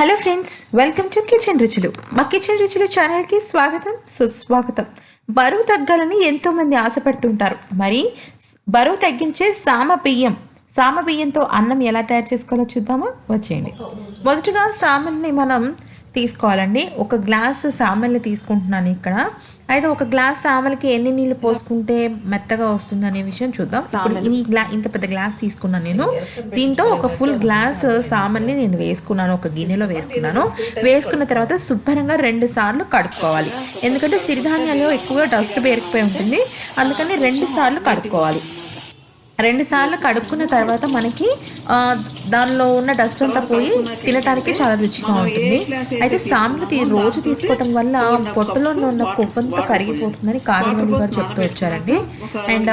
Hello friends welcome to kitchen రుచులు మా kitchen రుచులు ఛానల్కి స్వాగతం సుస్వాగతం. బరువు తగ్గాలని ఎంతోమంది ఆశపడుతుంటారు. మరి బరువు తగ్గించే సామ బియ్యం సామ బియ్యంతో అన్నం ఎలా తయారు చేసుకోవాలో చూద్దామా? వచ్చేయండి. మొదటగా సామల్ని మనం తీసుకోవాలండి. ఒక గ్లాస్ సామల్ని తీసుకుంటున్నాను ఇక్కడ. అయితే ఒక గ్లాస్ సామలకి ఎన్ని నీళ్ళు పోసుకుంటే మెత్తగా వస్తుంది అనే విషయం చూద్దాం. ఇప్పుడు ఈ గ్లా ఇంత పెద్ద గ్లాస్ తీసుకున్నాను నేను. దీంతో ఒక ఫుల్ గ్లాస్ సామల్ని నేను వేసుకున్నాను. ఒక గిన్నెలో వేసుకున్నాను. వేసుకున్న తర్వాత శుభ్రంగా రెండు సార్లు కడుక్కోవాలి. ఎందుకంటే సిరిధాన్యాలు ఎక్కువగా డస్ట్ పేరుకుపోయి ఉంటుంది. అందుకని రెండు సార్లు కడుక్కోవాలి. రెండు సార్లు కడుక్కున్న తర్వాత మనకి దానిలో ఉన్న డస్ట్ అంతా పోయి తినడానికి చాలా రుచిగా ఉంటుంది. అయితే సాంబార్ రోజు తీసుకోవటం వల్ల పొట్టలో ఉన్న కొవ్వంతా కరిగిపోతుందని కారణం గారు చెప్తూ వచ్చారండి. అండ్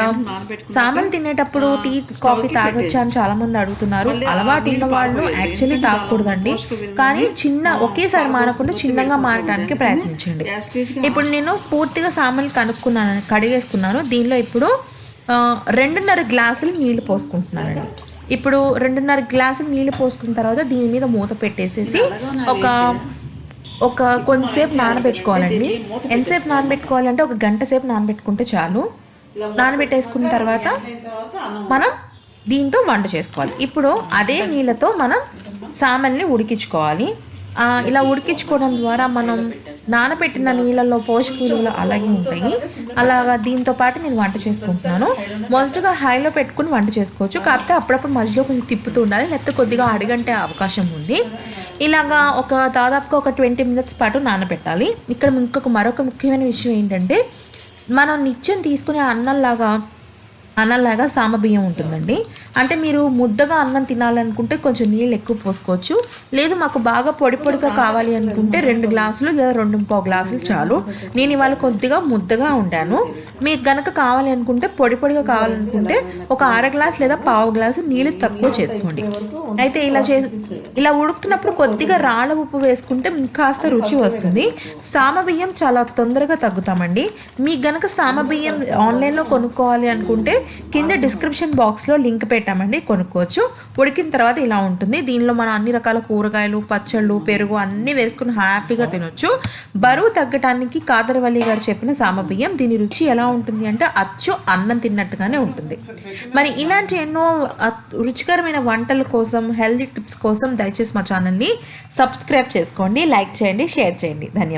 సాంబార్ తినేటప్పుడు టీ కాఫీ తాగొచ్చా అని చాలా మంది అడుగుతున్నారు. అలవాటు ఉన్న వాళ్ళు యాక్చువల్లీ తాగకూడదండి. కానీ చిన్న ఒకేసారి మారకుండా చిన్నగా మారడానికి ప్రయత్నించండి. ఇప్పుడు నేను పూర్తిగా సామాన్లు కనుక్కున్నాను కడిగేసుకున్నాను. దీనిలో ఇప్పుడు రెండున్నర గ్లాసులు నీళ్ళు పోసుకుంటున్నానండి. ఇప్పుడు రెండున్నర గ్లాసులు నీళ్ళు పోసుకున్న తర్వాత దీని మీద మూత పెట్టేసేసి ఒక ఒక కొంతసేపు నానబెట్టుకోవాలండి. ఎంతసేపు నానబెట్టుకోవాలంటే ఒక గంట సేపు నానబెట్టుకుంటే చాలు. నానబెట్టేసుకున్న తర్వాత మనం దీంతో వంట చేసుకోవాలి. ఇప్పుడు అదే నీళ్ళతో మనం సామల్ని ఉడికించుకోవాలి. ఇలా ఉడికించుకోవడం ద్వారా మనం నానబెట్టిన నీళ్ళలో పోషక విలువలు అలాగే ఉంటాయి. అలాగా దీంతో పాటు నేను వంట చేసుకుంటున్నాను. మొదటగా హైలో పెట్టుకుని వంట చేసుకోవచ్చు. కాకపోతే అప్పుడప్పుడు మధ్యలో కొంచెం తిప్పుతూ ఉండాలి. లేకపోతే కొద్దిగా అడిగంటే అవకాశం ఉంది. ఇలాగా ఒక దాదాపుగా ఒక ట్వంటీ మినిట్స్ పాటు నానబెట్టాలి. ఇక్కడ ఇంకొక మరొక ముఖ్యమైన విషయం ఏంటంటే మనం నిత్యం తీసుకునే అన్నంలాగా అన్నంలాగా సామబియ్యం ఉంటుందండి. అంటే మీరు ముద్దగా అన్నం తినాలనుకుంటే కొంచెం నీళ్ళు ఎక్కువ పోసుకోవచ్చు. లేదు మాకు బాగా పొడి పొడిగా కావాలి అనుకుంటే రెండు గ్లాసులు లేదా రెండు పావు గ్లాసులు చాలు. నేను ఇవాళ కొద్దిగా ముద్దగా ఉండాను. మీకు గనక కావాలి అనుకుంటే పొడి పొడిగా కావాలనుకుంటే ఒక అర గ్లాస్ లేదా పావు గ్లాసు నీళ్ళు తక్కువ చేసుకోండి. అయితే ఇలా చే ఇలా ఉడుకుతున్నప్పుడు కొద్దిగా రాళ్ళ ఉప్పు వేసుకుంటే కాస్త రుచి వస్తుంది. సామబియ్యం చాలా తొందరగా తగ్గుతామండి. మీకు గనక సామబియ్యం ఆన్లైన్లో కొనుక్కోవాలి అనుకుంటే కింద డిస్క్రిప్షన్ బాక్స్లో లింక్ పెట్టామండి కొనుక్కోవచ్చు. ఉడికిన తర్వాత ఇలా ఉంటుంది. దీనిలో మనం అన్ని రకాల కూరగాయలు పచ్చళ్ళు పెరుగు అన్నీ వేసుకుని హ్యాపీగా తినొచ్చు. బరువు తగ్గటానికి కాదరవల్లి గారు చెప్పిన సామబియ్యం దీని రుచి ఎలా ఉంటుంది అంటే అచ్చు అన్నం తిన్నట్టుగానే ఉంటుంది. మరి ఇలాంటి ఎన్నో రుచికరమైన వంటల కోసం హెల్దీ టిప్స్ కోసం దయచేసి మా ఛానల్ని సబ్స్క్రైబ్ చేసుకోండి లైక్ చేయండి షేర్ చేయండి. ధన్యవాదాలు.